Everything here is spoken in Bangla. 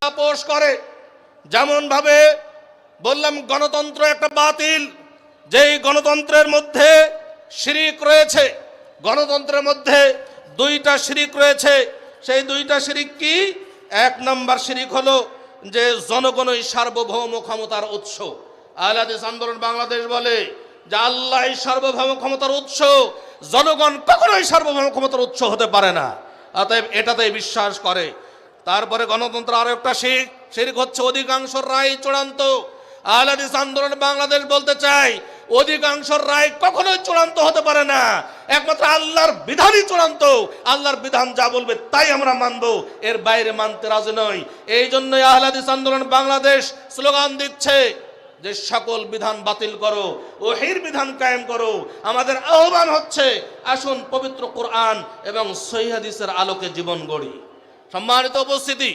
আপোষ করে। যেমন ভাবে বললাম, গণতন্ত্র একটা বাতিল। যেই গণতন্ত্রের মধ্যে শিরিক রয়েছে, গণতন্ত্রের মধ্যে দুইটা শিরিক রয়েছে। সেই দুইটা শিরিক কি? এক নম্বর শিরিক হলো যে জনগণই সার্বভৌম ক্ষমতার উৎস। আহলাদিস আন্দোলন বাংলাদেশ বলে যে আল্লাহ সার্বভৌম ক্ষমতার উৎস। জনগণ কখনোই সার্বভৌম ক্ষমতার উৎস হতে পারে না। অতএব এটাতেই বিশ্বাস করে। তারপরে গণতন্ত্র আরও একটা শিখ শিরিক হচ্ছে, অধিকাংশ রায় চূড়ান্ত। আহলাদিস আন্দোলন বাংলাদেশ বলতে চাই, অধিকাংশ রায় কখনোই চূড়ান্ত হতে পারে না। একমাত্র আল্লাহর বিধানই চূড়ান্ত। আল্লাহর বিধান যা বলবে তাই আমরা মানব। এর বাইরে মানতে রাজি নই। এই জন্যই আহলাদিস আন্দোলন বাংলাদেশ স্লোগান দিচ্ছে যে সকল বিধান বাতিল করো ওহির বিধান কায়েম করো। আমাদের আহ্বান হচ্ছে, আসুন পবিত্র কোরআন এবং সহিহাদিসের আলোকে জীবন গড়ি। সম্মানিত উপস্থিতি।